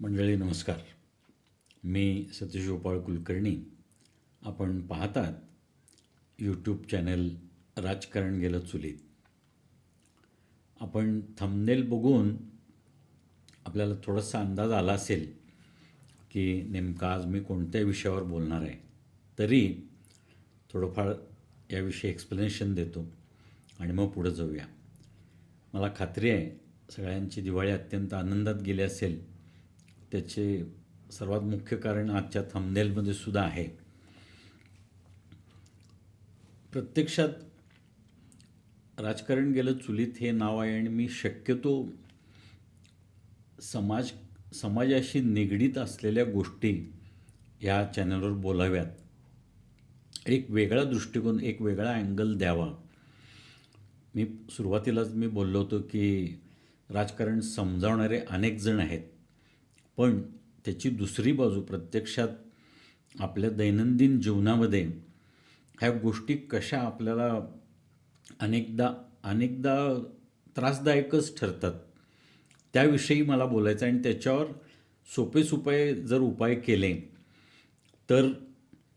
मंडळी नमस्कार. मी सतीश गोपाळ कुलकर्णी. आपण पाहतात यूट्यूब चॅनल राजकारण गेलं चुलीत. आपण थंबनेल बघून आपल्याला थोडासा अंदाज आला असेल की नेमका आज मी कोणत्या विषयावर बोलणार आहे. तरी थोडंफार याविषयी एक्सप्लेनेशन देतो आणि मग पुढं जाऊया. मला खात्री आहे सगळ्यांची दिवाळी अत्यंत आनंदात गेली असेल. त्याचे सर्वात मुख्य कारण आजच्या थंबनेलमध्ये सुद्धा आहे. प्रत्यक्षात राजकारण गेलं चुलीत हे नाव आहे आणि मी शक्यतो समाज समाजाशी निगडीत असलेल्या गोष्टी या चॅनलवर बोलाव्यात. एक वेगळा दृष्टिकोन एक वेगळा अँगल द्यावा. मी सुरुवातीलाच मी बोललो होतो की राजकारण समजावणारे अनेक जण आहेत. पण त्याची दुसरी बाजू प्रत्यक्षात आपल्या दैनंदिन जीवनामध्ये ह्या गोष्टी कशा आपल्याला अनेकदा अनेकदा त्रासदायकच ठरतात त्याविषयी मला बोलायचं आहे. आणि त्याच्यावर सोपे सोपे जर उपाय केले तर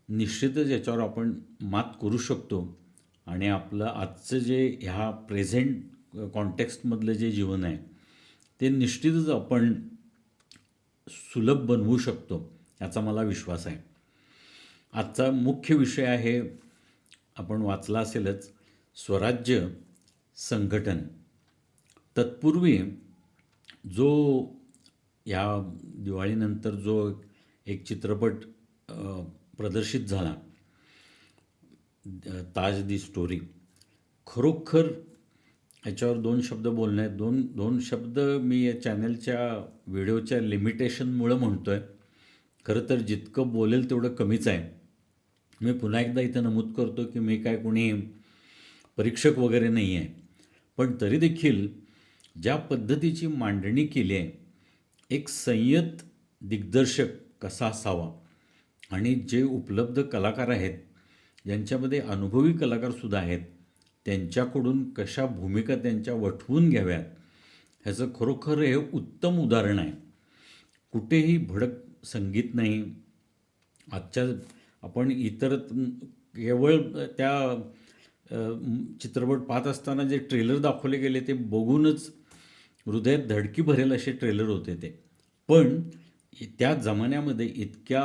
निश्चितच याच्यावर आपण मात करू शकतो. आणि आपलं आजचं जे ह्या प्रेझेंट कॉन्टेक्स्टमधलं जे जीवन आहे ते निश्चितच आपण सुलभ बनवू शकतो याचा मला विश्वास आहे. आजचा मुख्य विषय आहे आपण वाचला असेलच स्वराज्य संघटन. तत्पूर्वी जो या दिवाळीनंतर जो एक चित्रपट प्रदर्शित झाला ताज दी स्टोरी खरोखर याच्यावर दोन शब्द बोलणे आहेत दोन दोन शब्द मी या चॅनलच्या व्हिडिओच्या लिमिटेशनमुळं म्हणतो आहे खरं तर जितकं बोलेल तेवढं कमीच आहे. मी पुन्हा एकदा इथं नमूद करतो की मी काय कोणी परीक्षक वगैरे नाही आहे. पण तरी देखील ज्या पद्धतीची मांडणी केली आहे एक संयत दिग्दर्शक कसा असावा आणि जे उपलब्ध कलाकार आहेत ज्यांच्यामध्ये अनुभवी कलाकारसुद्धा आहेत त्यांच्याकडून कशा भूमिका त्यांच्या वठवून घ्याव्यात ह्याचं खरोखर हे उत्तम उदाहरण आहे. कुठेही भडक संगीत नाही. आजच्या आपण इतर केवळ त्या चित्रपट पाहत असताना जे ट्रेलर दाखवले गेले ते बघूनच हृदयात धडकी भरेल असे ट्रेलर होते ते. पण त्या जमान्यामध्ये इतक्या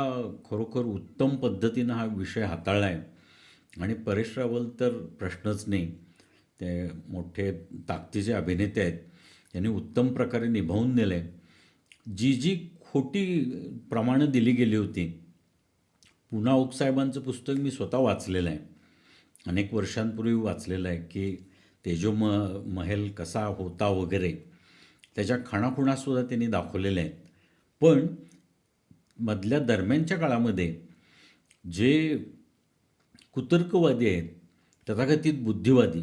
खरोखर उत्तम पद्धतीनं हा विषय हाताळला आहे. आणि परेश रावल तर प्रश्नच नाही. ते मोठे ताकदीचे अभिनेते आहेत त्यांनी उत्तम प्रकारे निभावून नेलं आहे जी जी खोटी प्रमाणं दिली गेली होती पुन्हा ओकसाहेबांचं पुस्तक मी स्वतः वाचलेलं आहे. अनेक वर्षांपूर्वी वाचलेलं आहे की तेजो म महल कसा होता वगैरे त्याच्या खाणाखुणासुद्धा त्यांनी दाखवलेल्या आहेत. पण मधल्या दरम्यानच्या काळामध्ये जे कुतर्कवादी आहेत तथाकथित बुद्धिवादी.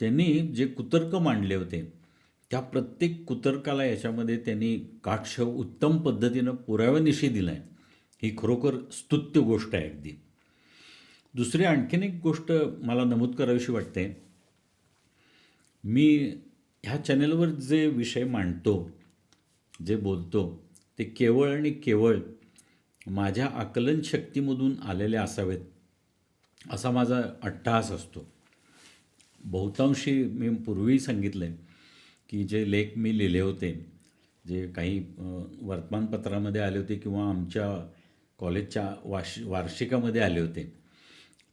त्यांनी जे कुतर्क मांडले होते त्या प्रत्येक कुतर्काला याच्यामध्ये त्यांनी काक्ष उत्तम पद्धतीनं पुराव्यानिशी दिला आहे ही खरोखर स्तुत्य गोष्ट आहे अगदी. दुसरी आणखीन एक गोष्ट मला नमूद करावीशी वाटते. मी ह्या चॅनलवर जे विषय मांडतो जे बोलतो ते केवळ आणि केवळ माझ्या आकलन शक्तीमधून आलेले असावेत. असा माझा अट्टहास असतो. बहुतांशी मी पूर्वी सांगितलं आहे की जे लेख मी लिहिले होते जे काही वर्तमानपत्रामध्ये आले होते किंवा आमच्या कॉलेजच्या वाश वार्षिकामध्ये आले होते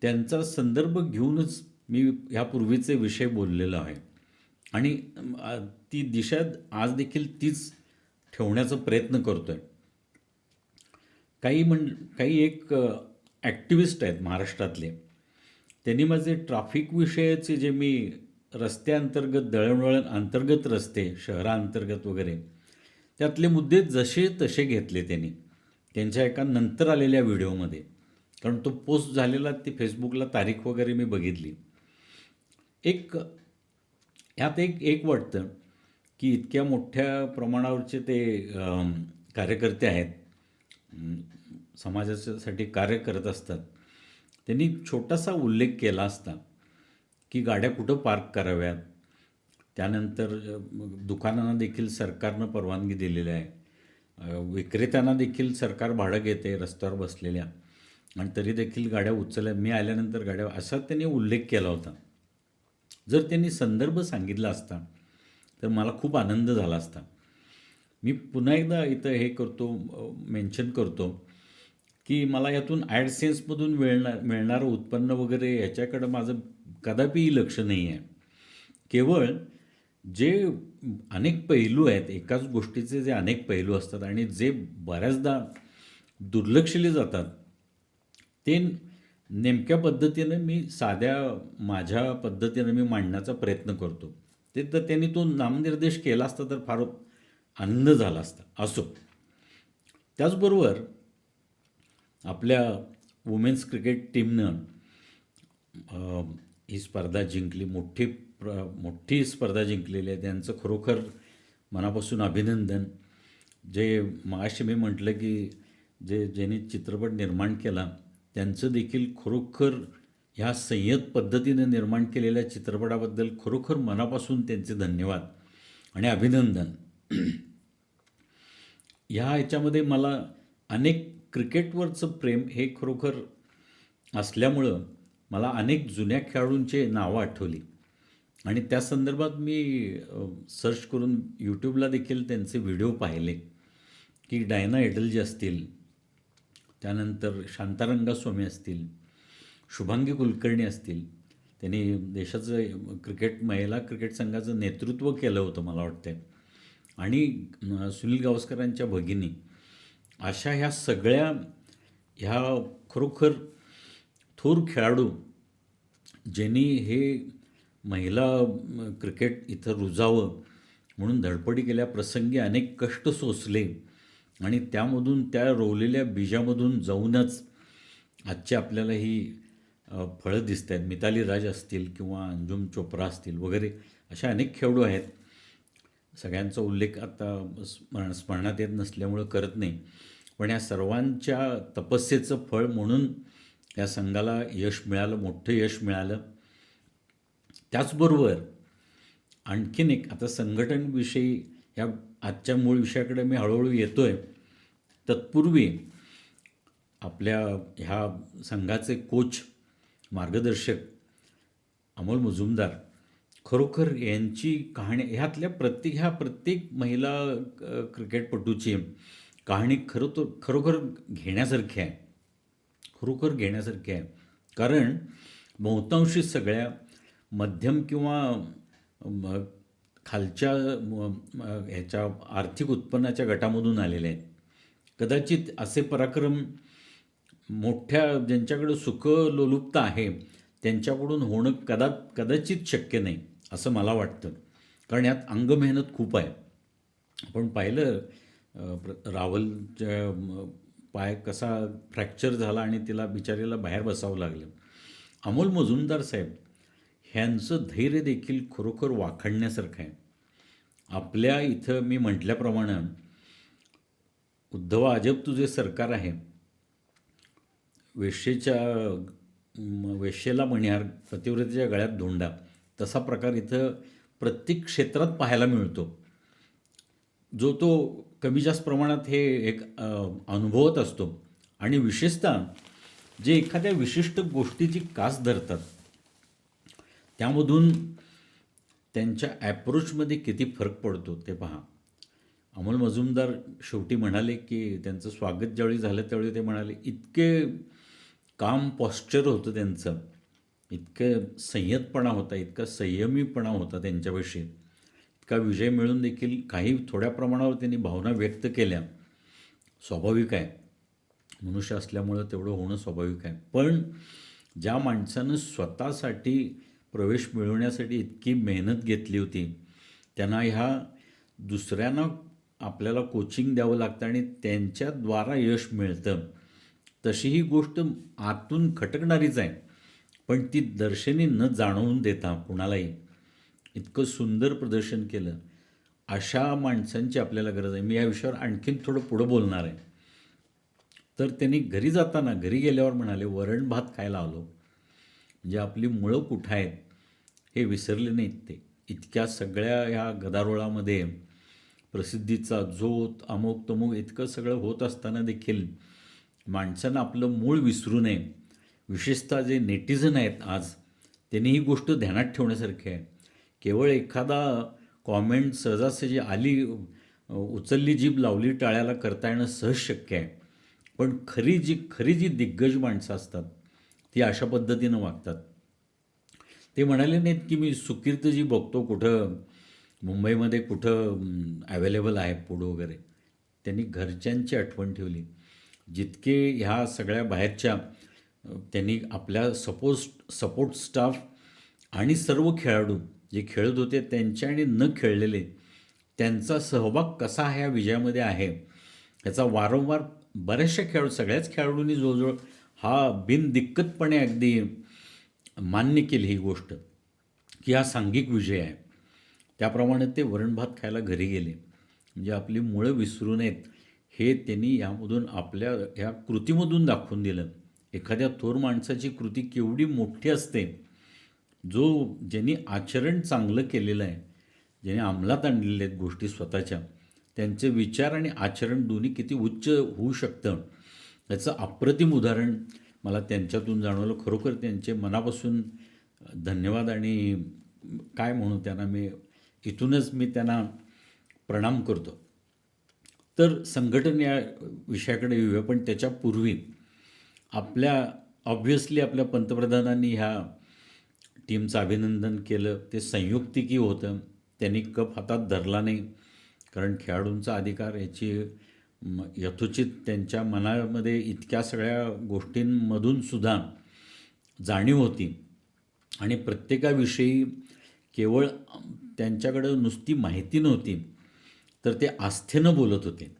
त्यांचा संदर्भ घेऊनच मी ह्यापूर्वीचे विषय बोललेलो आहे. आणि ती दिशा आज देखील तीच ठेवण्याचा प्रयत्न करतो आहे काही म्हण काही एक ॲक्टिविस्ट आहेत महाराष्ट्रातले. त्यांनी माझे ट्राफिक विषयाचे जे मी रस्त्याअंतर्गत दळणवळण अंतर्गत रस्ते शहराअंतर्गत वगैरे त्यातले मुद्दे जसे तसे घेतले त्यांनी. त्यांच्या एका नंतर आलेल्या व्हिडिओमध्ये. कारण तो पोस्ट झालेला ती फेसबुकला तारीख वगैरे मी बघितली. एक ह्यात एक एक वाटतं की इतक्या मोठ्या प्रमाणावरचे ते कार्यकर्ते आहेत. समाजाच्यासाठी समाजासाठी कार्य करत असतात. त्यांनी छोटासा उल्लेख केला असता की गाड्या कुठं पार्क कराव्यात. त्यानंतर दुकानांना देखील सरकारनं परवानगी दिलेली आहे. विक्रेत्यांना देखील सरकार भाडं घेते रस्त्यावर बसलेल्या. आणि तरी देखील गाड्या उचलल्या. मी आल्यानंतर गाड्या असा त्यांनी उल्लेख केला होता. जर त्यांनी संदर्भ सांगितला असता तर मला खूप आनंद झाला असता. मी पुन्हा एकदा इथं हे करतो मेन्शन करतो. की मला यातून ॲडसेन्समधून मिळणार मिळणारं उत्पन्न वगैरे याच्याकडं माझं कदापिही लक्ष नाही आहे. केवळ जे अनेक पैलू आहेत एकाच गोष्टीचे जे अनेक पैलू असतात आणि जे बऱ्याचदा दुर्लक्षले जातात ते नेमक्या पद्धतीनं मी साध्या माझ्या पद्धतीनं मी मांडण्याचा प्रयत्न करतो. ते तर त्यांनी तो नामनिर्देश केला असता तर फार आनंद झाला असता असो. त्याचबरोबर आपल्या वुमेन्स क्रिकेट टीमनं ही स्पर्धा जिंकली. मोठी प्र मोठी स्पर्धा जिंकलेली आहे. त्यांचं खरोखर मनापासून अभिनंदन. जे मगाशी मी म्हटलं की जे ज्यांनी चित्रपट निर्माण केला त्यांचं देखील खरोखर ह्या संयत पद्धतीनं निर्माण केलेल्या चित्रपटाबद्दल खरोखर मनापासून त्यांचे धन्यवाद आणि अभिनंदन. ह्या ह्याच्यामध्ये मला अनेक क्रिकेटवरचं प्रेम हे खरोखर असल्यामुळं मला अनेक जुन्या खेळाडूंचे नावं आठवली. आणि त्या संदर्भात मी सर्च करून यूट्यूबला देखील त्यांचे व्हिडिओ पाहिले. की डायना एडल असतील त्यानंतर शांतारंगा स्वामी असतील शुभांगी कुलकर्णी असतील त्यांनी देशाचं क्रिकेट महिला क्रिकेट संघाचं नेतृत्व केलं होतं मला वाटतं आणि सुनील गावस्करांच्या भगिनी अशा ह्या सगळ्या ह्या खरोखर थोर खेळाडू ज्यांनी हे महिला क्रिकेट इथं रुजावं म्हणून धडपडी केल्या प्रसंगी अनेक कष्ट सोसले आणि त्यामधून त्या रोवलेल्या बीजामधून जाऊनच आजची आपल्याला ही फळं दिसत आहेत मिताली राज असतील किंवा अंजुम चोप्रा असतील वगैरे अशा अनेक खेळाडू आहेत. सगळ्यांचा उल्लेख आता स्मरण स्मरणात येत नसल्यामुळं करत नाही. पण या सर्वांच्या तपस्येचं फळ म्हणून या संघाला यश मिळालं मोठं यश मिळालं. त्याचबरोबर आणखीन एक आता संघटनविषयी या आजच्या मूळ विषयाकडे मी हळूहळू येतो आहे तत्पूर्वी आपल्या ह्या संघाचे कोच मार्गदर्शक अमोल मुजुमदार खरोखर यांची कहाणी ह्यातल्या प्रत्येक ह्या प्रत्येक महिला क्रिकेटपटूची कहाणी खरं तर खरोखर घेण्यासारखी आहे. खरोखर घेण्यासारखी आहे. कारण बहुतांशी सगळ्या मध्यम किंवा खालच्या म, ह्याच्या आर्थिक उत्पन्नाच्या गटामधून आलेल्या आहेत. कदाचित असे पराक्रम मोठ्या ज्यांच्याकडे सुखलोलुपता आहे त्यांच्याकडून होणं कदा कदाचित शक्य नाही. असं मला वाटतं. कारण यात अंगमेहनत खूप आहे. आपण पाहिलं रावलच्या पाय कसा फ्रॅक्चर झाला आणि तिला बिचारीला बाहेर बसावं लागलं. अमोल मजुमदार साहेब ह्यांचं धैर्य देखील खरोखर वाखडण्यासारखं आहे. आपल्या इथं मी म्हटल्याप्रमाणे उद्धव अजब तुझे सरकार आहे. वेश्येच्या वेश्येला मणिहार पतिव्रतेच्या गळ्यात धोंडा. तसा प्रकार इथं प्रत्येक क्षेत्रात पाहायला मिळतो. जो तो कमी जास्त प्रमाणात हे एक अनुभवत असतो. आणि विशेषतः जे एखाद्या विशिष्ट गोष्टीची कास धरतात त्यामधून त्यांच्या ॲप्रोचमध्ये किती फरक पडतो ते पहा. अमोल मजुमदार शेवटी म्हणाले की त्यांचं स्वागत ज्यावेळी झालं त्यावेळी ते म्हणाले इतके काम पॉस्चर होतं त्यांचं. इतकं संयतपणा होता इतका संयमीपणा होता त्यांच्याविषयी. इतका विजय मिळून देखील काही थोड्या प्रमाणावर त्यांनी भावना व्यक्त केल्या. स्वाभाविक आहे. मनुष्य असल्यामुळं तेवढं होणं स्वाभाविक आहे. पण ज्या माणसानं स्वतःसाठी प्रवेश मिळवण्यासाठी इतकी मेहनत घेतली होती त्यांना ह्या दुसऱ्यांना आपल्याला कोचिंग द्यावं लागतं आणि त्यांच्याद्वारा यश मिळतं. तशी ही गोष्ट आतून खटकणारीच आहे. पण ती दर्शनी न जाणवून देता कुणालाही इतकं सुंदर प्रदर्शन केलं अशा माणसांची आपल्याला गरज आहे. मी या विषयावर आणखीन थोडं पुढं बोलणार आहे. तर त्यांनी घरी जाताना घरी गेल्यावर म्हणाले वरण भात खायला आलो. म्हणजे आपली मुळं कुठं आहेत हे विसरले नाहीत ते. इतक्या सगळ्या ह्या गदारोळामध्ये प्रसिद्धीचा जोत अमुक तमुक इतकं सगळं होत असताना देखील माणसानं आपलं मूळ विसरू नये. विशेषतः जे नेटिझन आहेत आज त्यांनी ही गोष्ट ध्यानात ठेवण्यासारखी आहे. केवळ एखादा कॉमेंट सहजासहजी आली उचलली जीभ लावली टाळ्याला करता येणं सहज शक्य आहे. पण खरी जी खरी जी दिग्गज माणसं असतात ती अशा पद्धतीनं वागतात. ते म्हणाले नाहीत की मी सुकीर्त जी बघतो कुठं मुंबईमध्ये कुठं ॲवेलेबल आहे पुढं वगैरे. त्यांनी घरच्यांची आठवण ठेवली. जितके ह्या सगळ्या बाहेरच्या त्यांनी आपल्या सपोज सपोर्ट स्टाफ आणि सर्व खेळाडू जे खेळत होते त्यांचे आणि न खेळलेले त्यांचा सहभाग कसा ह्या विजयामध्ये आहे याचा वारंवार बऱ्याचशा खेळाडू सगळ्याच खेळाडूंनी जवळजवळ हा बिनदिक्कतपणे अगदी मान्य केली ही गोष्ट की हा सांघिक विजय आहे. त्याप्रमाणे ते वरणभात खायला घरी गेले. म्हणजे आपली मुळं विसरू नयेत हे त्यांनी यामधून आपल्या ह्या कृतीमधून दाखवून दिलं. एखाद्या थोर माणसाची कृती केवढी मोठी असते जो ज्यांनी आचरण चांगलं केलेलं आहे ज्यांनी अंमलात आणलेल्या आहेत गोष्टी स्वतःच्या त्यांचे विचार आणि आचरण दोन्ही किती उच्च होऊ शकतं याचं अप्रतिम उदाहरण मला त्यांच्यातून जाणवलं. खरोखर त्यांचे मनापासून धन्यवाद आणि काय म्हणू त्यांना मी इथूनच मी त्यांना प्रणाम करतो. तर संघटन या विषयाकडे येऊया पण त्याच्यापूर्वी आपल्या ऑब्व्हियसली आपल्या पंतप्रधानांनी ह्या टीमचं अभिनंदन केलं. ते संयुक्तिकी होतं. त्यांनी कप हातात धरला नाही. कारण खेळाडूंचा अधिकार याची म, यथोचित त्यांच्या मनामध्ये इतक्या सगळ्या गोष्टींमधून सुद्धा जाणीव होती. आणि प्रत्येकाविषयी केवळ त्यांच्याकडं नुसती माहिती नव्हती तर ते आस्थेनं बोलत होते.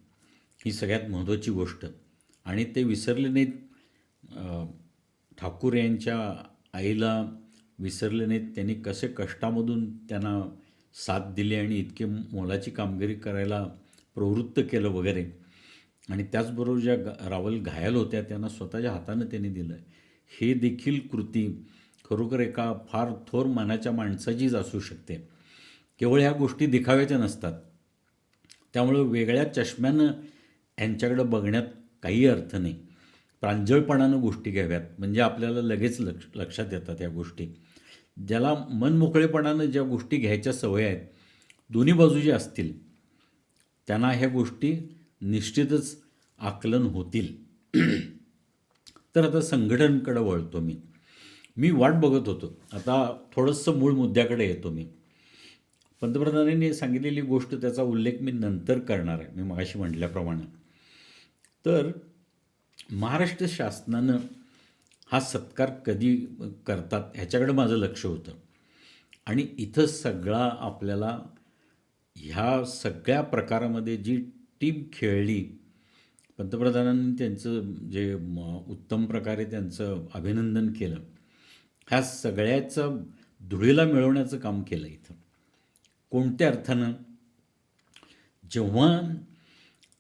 ही सगळ्यात महत्त्वाची गोष्ट. आणि ते विसरले नाहीत. ठाकूर यांच्या आईला विसरले नाहीत. त्यांनी कसे कष्टामधून त्यांना साथ दिली आणि इतके मोलाची कामगिरी करायला प्रवृत्त केलं वगैरे. आणि त्याचबरोबर ज्या रावल घायल होत्या त्यांना स्वतःच्या हातानं त्यांनी दिलं हे देखील कृती खरोखर एका फार थोर मनाच्या माणसाचीच असू शकते. केवळ ह्या गोष्टी दिखाव्याच्या नसतात. त्यामुळं वेगळ्या चष्म्यानं यांच्याकडं बघण्यात काही अर्थ नाही. प्रांजळपणानं गोष्टी घ्याव्यात. म्हणजे आपल्याला लगेच लक्ष लक्षात येतात या गोष्टी. ज्याला मनमोकळेपणानं ज्या गोष्टी घ्यायच्या सवय आहेत दोन्ही बाजू ज्या असतील त्यांना ह्या गोष्टी निश्चितच आकलन होतील. तर आता संघटनकडे वळतो मी. मी वाट बघत होतो. आता थोडंसं मूळ मुद्द्याकडे येतो मी. पंतप्रधानांनी सांगितलेली गोष्ट त्याचा उल्लेख मी नंतर करणार आहे. मी मगाशी म्हटल्याप्रमाणे. तर महाराष्ट्र शासनानं हा सत्कार कधी करतात ह्याच्याकडे माझं लक्ष होतं. आणि इथं सगळा आपल्याला ह्या सगळ्या प्रकारामध्ये जी टीम खेळली पंतप्रधानांनी त्यांचं जे म, उत्तम प्रकारे त्यांचं अभिनंदन केलं ह्या सगळ्याचं धुळीला मिळवण्याचं काम केलं इथं. कोणत्या अर्थानं? जेव्हा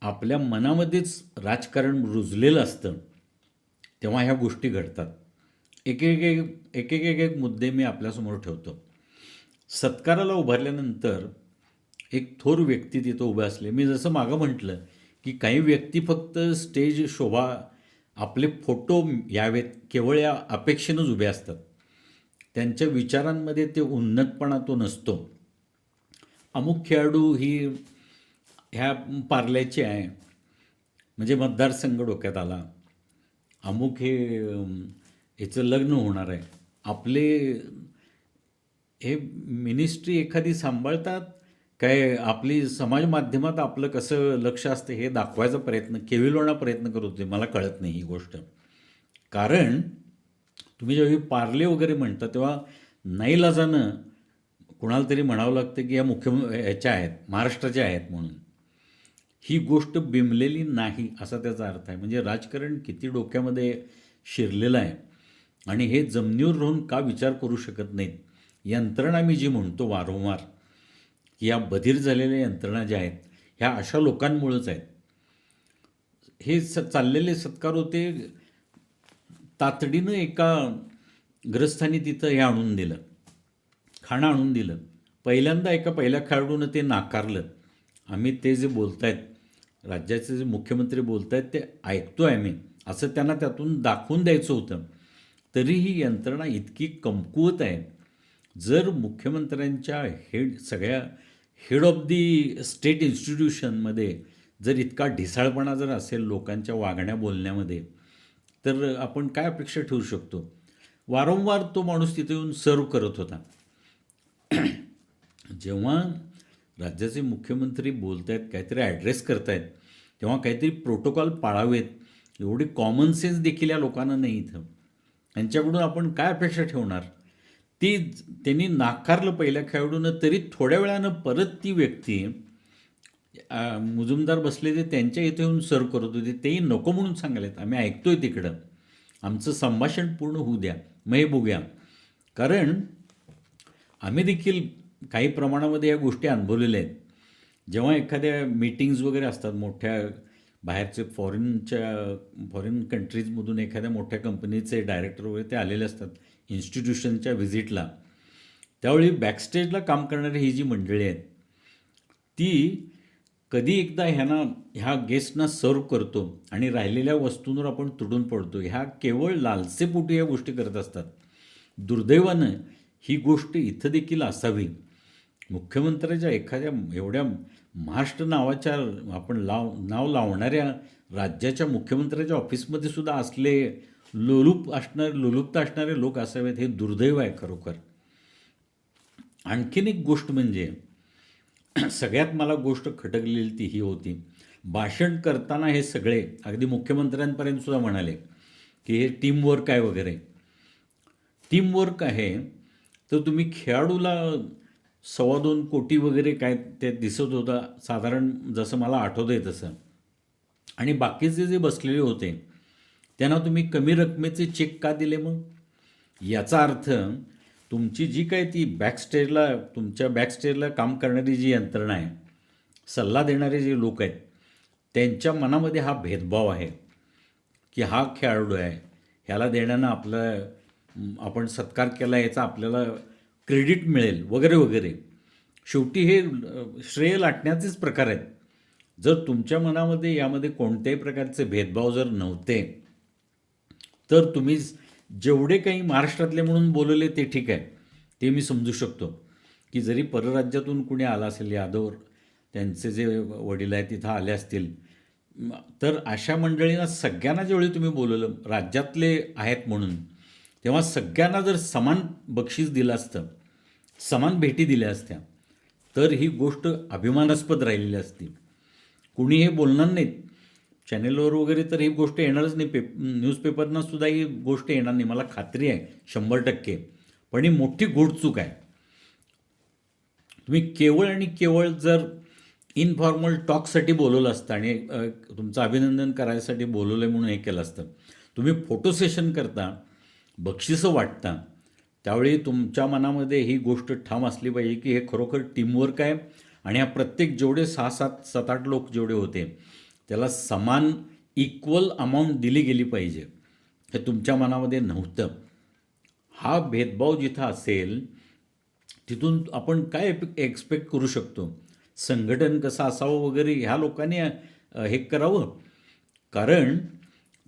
आपल्या मनामध्येच राजकारण रुजलेलं असतं तेव्हा ह्या गोष्टी घडतात. एक एक एक एक एक एक एक मुद्दे मी आपल्यासमोर ठेवतो. सत्काराला उभारल्यानंतर एक थोर व्यक्ती तिथं उभे असले. मी जसं मागं म्हटलं की काही व्यक्ती फक्त स्टेज शोभा आपले फोटो यावेत केवळ या अपेक्षेनंच उभे असतात. त्यांच्या विचारांमध्ये ते उन्नतपणा तो नसतो. अमुक खेळाडू ही ह्या पार्ल्याची आहे. म्हणजे मतदारसंघ डोक्यात आला. अमुक हे याचं लग्न होणार आहे. आपले हे मिनिस्ट्री एखादी सांभाळतात? काय आपली समाज माध्यमात आपलं कसं लक्ष असतं हे दाखवायचा प्रयत्न केविलोणा प्रयत्न करत होते. मला कळत नाही ही गोष्ट. कारण तुम्ही जेव्हा पार्ले वगैरे म्हणता तेव्हा नाईलाजानं कुणाला तरी म्हणावं लागतं की या मुख्य ह्याच्या आहेत महाराष्ट्राच्या आहेत म्हणून. ही गोष्ट बिंबलेली नाही असा त्याचा अर्थ आहे. म्हणजे राजकारण किती डोक्यामध्ये शिरलेलं आहे आणि हे जमिनीवर राहून का विचार करू शकत नाहीत? यंत्रणा मी जी म्हणतो वारंवार या बधीर झालेल्या यंत्रणा ज्या आहेत ह्या अशा लोकांमुळंच आहेत. हे स चाललेले सत्कार होते तातडीनं एका ग्रस्थानी तिथं हे आणून दिलं. खाणं आणून दिलं. पहिल्यांदा एका पहिल्या खेळाडूनं ते नाकारलं. आम्ही ते जे बोलत आहेत राज्याचे जे मुख्यमंत्री बोलत आहेत ते ऐकतो आहे मी. असं त्यांना त्यातून दाखवून द्यायचं होतं. तरी ही यंत्रणा इतकी कमकुवत आहे. जर मुख्यमंत्र्यांच्या हेड सगळ्या हेड ऑफ दी स्टेट इन्स्टिट्यूशनमध्ये जर इतका ढिसाळपणा जर असेल लोकांच्या वागण्या बोलण्यामध्ये तर आपण काय अपेक्षा ठेवू शकतो? वारंवार तो माणूस तिथे येऊन सर्व करत होता. जेव्हा राज्याचे मुख्यमंत्री बोलत आहेत काहीतरी ॲड्रेस करत आहेत तेव्हा काहीतरी प्रोटोकॉल पाळावेत. एवढी कॉमन सेन्स देखील या लोकांना नाही इथं. यांच्याकडून आपण काय अपेक्षा ठेवणार? ती त्यांनी नाकारलं पहिल्या खेळाडूनं तरी थोड्या वेळानं परत ती व्यक्ती मुजुमदार बसले ते त्यांच्या इथे येऊन सर्व करत होते. तेही नको म्हणून सांगायलेत. आम्ही ऐकतोय तिकडं. आमचं संभाषण पूर्ण होऊ द्या. मग हे बघूया कारण आम्ही देखील काही प्रमाणामध्ये या गोष्टी अनुभवलेल्या आहेत. जेव्हा एखाद्या मीटिंग्ज वगैरे असतात मोठ्या बाहेरचे फॉरेनच्या फॉरेन कंट्रीजमधून एखाद्या मोठ्या कंपनीचे डायरेक्टर वगैरे ते आलेले असतात इन्स्टिट्यूशनच्या व्हिजिटला त्यावेळी बॅकस्टेजला काम करणारी ही जी मंडळी आहेत ती कधी एकदा ह्यांना ह्या गेस्टना सर्व करतो आणि राहिलेल्या वस्तूंवर आपण तुडून पडतो. ह्या केवळ लालसेपोटी या गोष्टी करत असतात. दुर्दैवानं ही गोष्ट इथं देखील असावी. मुख्यमंत्र्याच्या एखाद्या एवढ्या महाराष्ट्र नावाच्या आपण लाव नाव लावणाऱ्या राज्याच्या मुख्यमंत्र्याच्या ऑफिसमध्ये सुद्धा असले लोलूप असणारे लोलुप्त असणारे लोक असावेत हे दुर्दैव आहे खरोखर. आणखीन एक गोष्ट म्हणजे सगळ्यात मला गोष्ट खटकलेली ती ही होती. भाषण करताना हे सगळे अगदी मुख्यमंत्र्यांपर्यंत सुद्धा म्हणाले की हे टीमवर्क आहे वगैरे. टीमवर्क आहे तर तुम्ही खेळाडूला सव्वा दोन कोटी वगैरे काय ते दिसत होता साधारण जसं मला आठवतं आहे तसं. आणि बाकीचे जे बसलेले होते त्यांना तुम्ही कमी रकमेचे चेक का दिले मग? याचा अर्थ तुमची जी काय ती बॅकस्टेजला तुमच्या बॅकस्टेजला काम करणारी जी यंत्रणा आहे सल्ला देणारे जे लोक आहेत त्यांच्या मनामध्ये हा भेदभाव आहे की हा खेळाडू आहे ह्याला देण्यानं आपलं आपण सत्कार केला याचा आपल्याला क्रेडिट मिळेल वगैरे वगैरे. शेवटी हे श्रेय लाटण्याचेच प्रकार आहेत. जर तुमच्या मनामध्ये यामध्ये कोणत्याही प्रकारचे भेदभाव जर नव्हते तर तुम्ही जेवढे काही महाराष्ट्रातले म्हणून बोलवले ते ठीक आहे. ते मी समजू शकतो. की जरी परराज्यातून कुणी आला असेल यादव त्यांचे जे वडील आहेत तिथं आले असतील तर अशा मंडळींना सगळ्यांना ज्यावेळी तुम्ही बोलवलं राज्यातले आहेत म्हणून तेव्हा सगळ्यांना जर समान बक्षीस दिलं असतं समान भेटी दिल्या असत्या. तर ही गोष्ट अभिमानास्पद राहिलेली असती. कुणी हे बोलणार नाहीत. चॅनेलवर वगैरे तर ही गोष्ट येणारच नाही. पेप न्यूजपेपरना सुद्धा ही गोष्ट येणार नाही. मला खात्री आहे शंभर टक्के. पण ही मोठी गोडचूक आहे. तुम्ही केवळ आणि केवळ जर इनफॉर्मल टॉकसाठी बोलवलं असतं आणि तुमचं अभिनंदन करायसाठी बोलवलं आहे म्हणून हे केलं असतं. तुम्ही फोटो सेशन करता बक्षिसं वाटता त्यावेळी तुमच्या मनामध्ये ही गोष्ट ठाम असली पाहिजे की हे खरोखर टीमवर्क आहे आणि ह्या प्रत्येक जेवढे सहा सात सात आठ लोक जेवढे होते त्याला समान इक्वल अमाऊंट दिली गेली पाहिजे हे तुमच्या मनामध्ये नव्हतं. हा भेदभाव जिथं असेल तिथून आपण काय एक्सपेक्ट करू शकतो? संघटन कसं असावं वगैरे ह्या लोकांनी हे करावं. कारण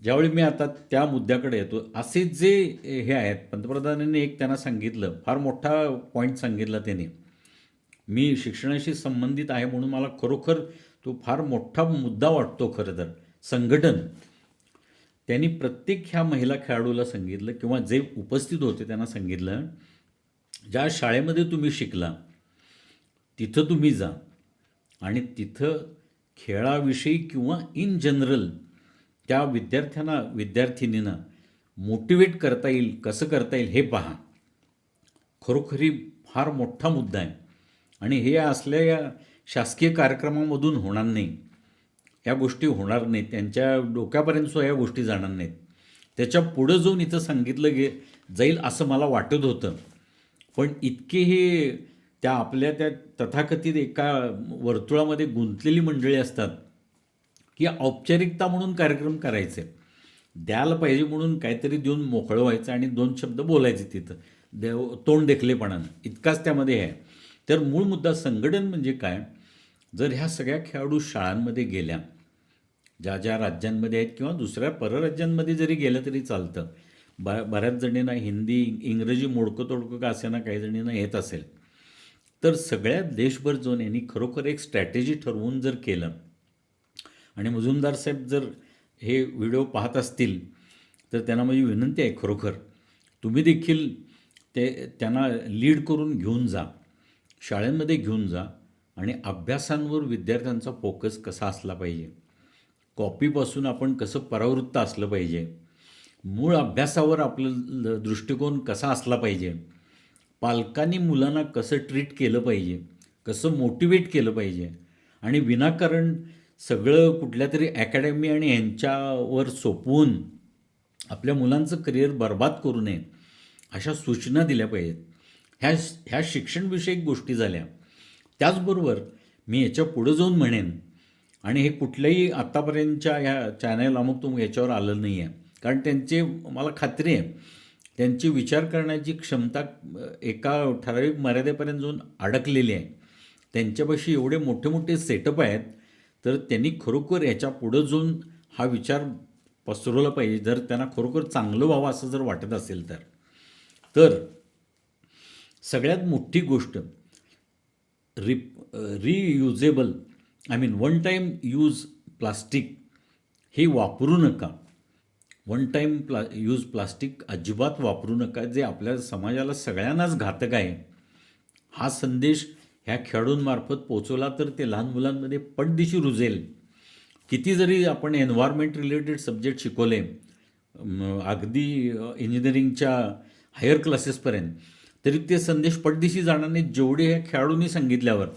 ज्यावेळी मी आता त्या मुद्द्याकडे येतो असे जे हे आहेत पंतप्रधानांनी एक त्यांना सांगितलं फार मोठा पॉईंट सांगितला त्याने. मी शिक्षणाशी संबंधित आहे म्हणून मला खरोखर तो फार मोठा मुद्दा वाटतो खरं तर. संघटन. त्यांनी प्रत्येक ह्या महिला खेळाडूला सांगितलं किंवा जे उपस्थित होते त्यांना सांगितलं ज्या शाळेमध्ये तुम्ही शिकला तिथं तुम्ही जा आणि तिथं खेळाविषयी किंवा इन जनरल त्या विद्यार्थ्यांना विद्यार्थिनीनं मोटिवेट करता येईल कसं करता येईल हे पहा. खरोखरी फार मोठा मुद्दा आहे. आणि हे असल्या या शासकीय कार्यक्रमामधून होणार नाही. या गोष्टी होणार नाहीत. त्यांच्या डोक्यापर्यंत सुद्धा या गोष्टी जाणार नाहीत. त्याच्या पुढं जाऊन इथं सांगितलं गे जाईल असं मला वाटत होतं. पण इतके हे त्या आपल्या त्या तथाकथित एका वर्तुळामध्ये गुंतलेली मंडळी असतात. की औपचारिकता म्हणून कार्यक्रम करायचे. द्यायला पाहिजे म्हणून काहीतरी देऊन मोकळं व्हायचं आणि दोन शब्द बोलायचे तिथं. देव तोंड देखलेपणानं इतकाच त्यामध्ये आहे. तर मूळ मुद्दा संघटन म्हणजे काय? जर ह्या सगळ्या खेळाडू शाळांमध्ये गेल्या ज्या ज्या राज्यांमध्ये आहेत किंवा दुसऱ्या परराज्यांमध्ये जरी गेलं तरी चालतं. ब बऱ्याच जणींना हिंदी इंग्रजी मोडकं तोडकं का असेना काही जणींना येत असेल. तर सगळ्या देशभर जाऊन यांनी खरोखर एक स्ट्रॅटेजी ठरवून जर केलं आणि मुजुमदार साहेब जर हे व्हिडिओ पाहत असतील तर त्यांना माझी विनंती आहे खरोखर तुम्ही देखील ते त्यांना लीड करून घेऊन जा शाळेमध्ये घेऊन जा आणि अभ्यासांवर विद्यार्थ्यांचा फोकस कसा असला पाहिजे. कॉपीपासून आपण कसं परावृत्त असलं पाहिजे. मूळ अभ्यासावर आपलं दृष्टिकोन कसा असला पाहिजे. पालकांनी मुलांना कसं ट्रीट केलं पाहिजे कसं मोटिवेट केलं पाहिजे आणि विनाकारण सगळं कुठल्या तरी अकॅडमी आणि यांच्यावर सोपवून आपल्या मुलांचं करिअर बर्बाद करू नये अशा सूचना दिल्या पाहिजेत. ह्या ह्या शिक्षणविषयक गोष्टी झाल्या. त्याचबरोबर मी याच्या पुढं जाऊन म्हणेन आणि हे कुठल्याही आत्तापर्यंतच्या ह्या चॅनल अमुक तुम याच्यावर आलं नाही आहे कारण त्यांचे मला खात्री आहे त्यांची विचार करण्याची क्षमता एका ठराविक मर्यादेपर्यंत जाऊन अडकलेली आहे. त्यांच्यापाशी एवढे मोठे मोठे सेटअप आहेत तर त्यांनी खरोखर याच्या पुढं जाऊन हा विचार पसरवला पाहिजे. जर त्यांना खरोखर चांगलं व्हावं असं जर वाटत असेल तर. तर सगळ्यात मोठी गोष्ट re reusable I mean one time use plastic हे वापरू नका. वन टाईम प्ला यूज प्लास्टिक अजिबात वापरू नका जे आपल्या समाजाला सगळ्यांनाच घातक आहे. हा संदेश ह्या खेळाडूंमार्फत पोचवला तर ते लहान मुलांमध्ये पटदिशी रुजेल. किती जरी आपण एन्व्हायरमेंट रिलेटेड सब्जेक्ट शिकवले अगदी इंजिनिअरिंगच्या हायर क्लासेसपर्यंत तरी ते संदेश पटदिशी जाणार नाही जेवढे ह्या खेळाडूंनी सांगितल्यावर.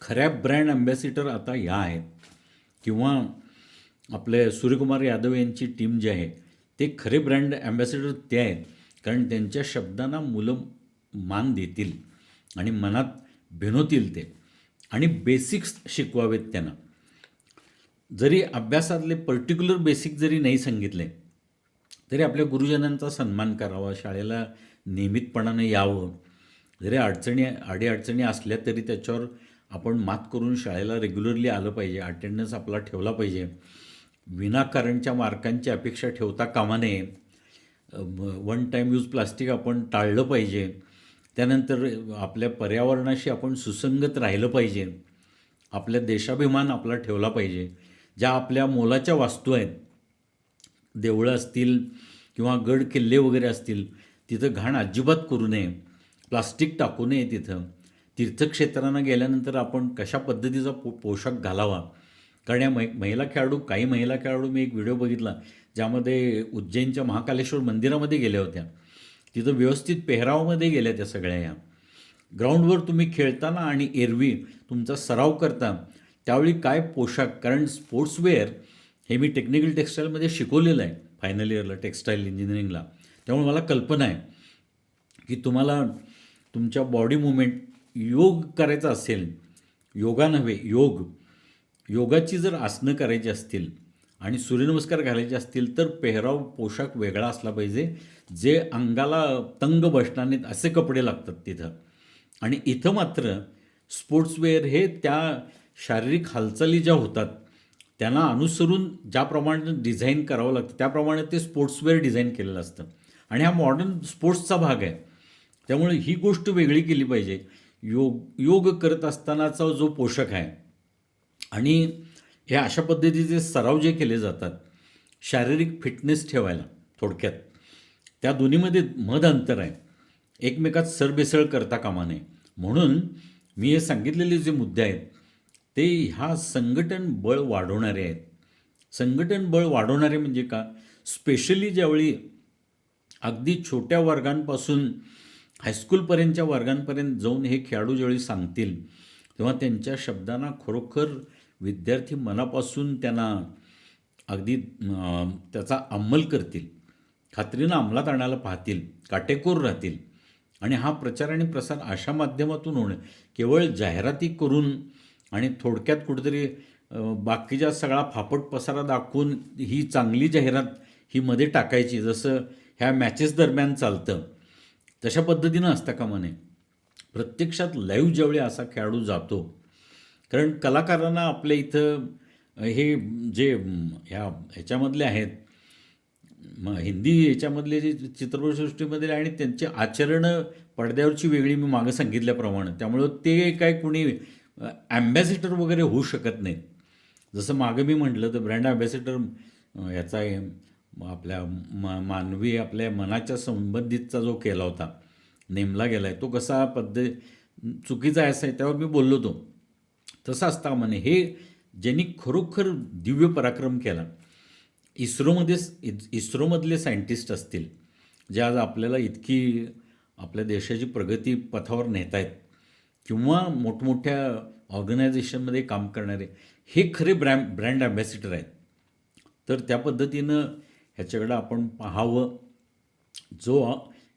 खऱ्या ब्रँड अँबॅसिडर आता ह्या आहेत. किंवा आपले सूर्यकुमार यादव यांची टीम जी आहे ते खरे ब्रँड अँबॅसिडर ते आहेत. कारण त्यांच्या शब्दांना मुलं मान देतील. आणि मनात भिनवतील ते. आणि बेसिक्स शिकवावेत त्यांना. जरी अभ्यासातले पर्टिक्युलर बेसिक जरी नाही सांगितले तरी आपल्या गुरुजनांचा सन्मान करावा शाळेला नियमितपणाने यावं. जरी अडचणी अडीअडचणी असल्या तरी त्याच्यावर आपण मात करून शाळेला रेग्युलरली आलं पाहिजे अटेंडन्स आपला ठेवला पाहिजे. विनाकारणच्या मार्कांची अपेक्षा ठेवता कामा नये. वन टाईम यूज प्लास्टिक आपण टाळलं पाहिजे. त्यानंतर आपल्या पर्यावरणाशी आपण सुसंगत राहिलं पाहिजे. आपल्या देशाभिमान आपला ठेवला पाहिजे. ज्या आपल्या मोलाच्या वास्तू आहेत देवळं असतील किंवा गड किल्ले वगैरे असतील तिथं घाण अजिबात करू नये. प्लास्टिक टाकू नये तिथं. तीर्थक्षेत्रांना गेल्यानंतर आपण कशा पद्धतीचा पो पोशाख घालावा? कारण या मै महिला खेळाडू काही महिला खेळाडू मी एक व्हिडिओ बघितला ज्यामध्ये उज्जैनच्या महाकालेश्वर मंदिरामध्ये गेल्या होत्या. तिथं व्यवस्थित पेहरावमध्ये गेल्या त्या सगळ्या या. ग्राउंडवर तुम्ही खेळताना आणि एरवी तुमचा सराव करता त्यावेळी काय पोशाख? कारण स्पोर्ट्सवेअर हे मी टेक्निकल टेक्स्टाईलमध्ये शिकवलेलं आहे फायनल इयरला टेक्स्टाईल इंजिनिअरिंगला त्यामुळे मला कल्पना आहे की तुम्हाला तुमच्या बॉडी मुवमेंट योग करायचा असेल योगा नव्हे योग. योगाची जर आसनं करायची असतील आणि सूर्यनमस्कार घालायचे असतील तर पेहराव पोशाख वेगळा असला पाहिजे. जे अंगाला तंग बसणार नाहीत असे कपडे लागतात तिथं. आणि इथं मात्र स्पोर्ट्सवेअर हे त्या शारीरिक हालचाली ज्या होतात त्यांना अनुसरून ज्याप्रमाणे डिझाईन करावं लागतं त्याप्रमाणे ते स्पोर्ट्सवेअर डिझाईन केलेलं असतं. आणि हा मॉडर्न स्पोर्ट्सचा भाग आहे. त्यामुळे ही गोष्ट वेगळी केली पाहिजे. योग योग करत असतानाचा जो पोषक आहे आणि हे अशा पद्धतीचे सराव जे केले जातात शारीरिक फिटनेस ठेवायला थोडक्यात. त्या दोन्हीमध्ये मध अंतर आहे. एकमेकात सरबेसळ करता कामा नये. म्हणून मी हे सांगितलेले जे मुद्दे आहेत ते ह्या संघटन बळ वाढवणारे आहेत. संघटन बळ वाढवणारे म्हणजे का? स्पेशली ज्यावेळी अगदी छोट्या वर्गांपासून हायस्कूलपर्यंतच्या वर्गांपर्यंत जाऊन हे खेळाडू ज्यावेळी सांगतील तेव्हा त्यांच्या शब्दांना खरोखर विद्यार्थी मनापासून त्यांना अगदी त्याचा अंमल करतील. खात्रीनं अंमलात आणायला पाहतील काटेकोर राहतील. आणि हा प्रचार आणि प्रसार अशा माध्यमातून होणं केवळ जाहिराती करून आणि थोडक्यात कुठेतरी बाकीच्या सगळा फापट पसारा दाखवून ही चांगली जाहिरात ही मध्ये टाकायची जसं ह्या मॅचेस दरम्यान चालतं. तशा पद्धतीनं असता कामा नये प्रत्यक्षात लाईव्ह ज्यावेळी असा खेळाडू जातो कारण कलाकारांना आपल्या इथं हे जे ह्या ह्याच्यामधले आहेत मग हिंदी याच्यामधले जे चित्रपटसृष्टीमधले आणि त्यांचे आचरणं पडद्यावरची वेगळी मी मागं सांगितल्याप्रमाणे त्यामुळं ते काय कुणी ॲम्बॅसिडर वगैरे होऊ शकत नाहीत. जसं मागं मी म्हटलं तर ब्रँड ॲम्बॅसिडर याचा म, आपल्या मा मानवी आपल्या मनाच्या संबंधितचा जो केला होता नेमला गेला आहे तो कसा पद्धत चुकीचा आहे असा आहे त्यावर मी बोललो होतो. तसा असता म्हणे हे ज्यांनी खरोखर दिव्य पराक्रम केला इस्रोमध्ये इस्रोमधले सायंटिस्ट असतील जे आज आपल्याला इतकी आपल्या देशाची प्रगती पथावर नेत आहेत किंवा मोठमोठ्या ऑर्गनायझेशनमध्ये काम करणारे हे खरे ब्रँड ब्रँड ॲम्बॅसिडर आहेत. तर त्या पद्धतीनं ह्याच्याकडं आपण पाहावं. जो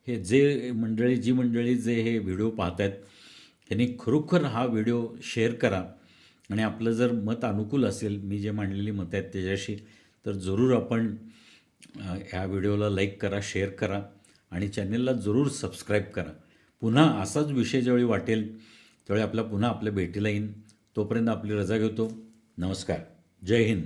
हे जे मंडळी जी मंडळी जे हे व्हिडिओ पाहत आहेत त्यांनी खरोखर हा व्हिडिओ शेअर करा. आणि आपलं जर मत अनुकूल असेल मी जे मांडलेली मतं आहेत त्याच्याशी तर जरूर आपण ह्या व्हिडिओला लाईक करा शेअर करा आणि चॅनेलला जरूर सबस्क्राईब करा. पुन्हा असाच विषय ज्यावेळी वाटेल त्यावेळी आपला पुन्हा आपल्या भेटीला येईन. तोपर्यंत आपली रजा घेतो. नमस्कार. जय हिंद.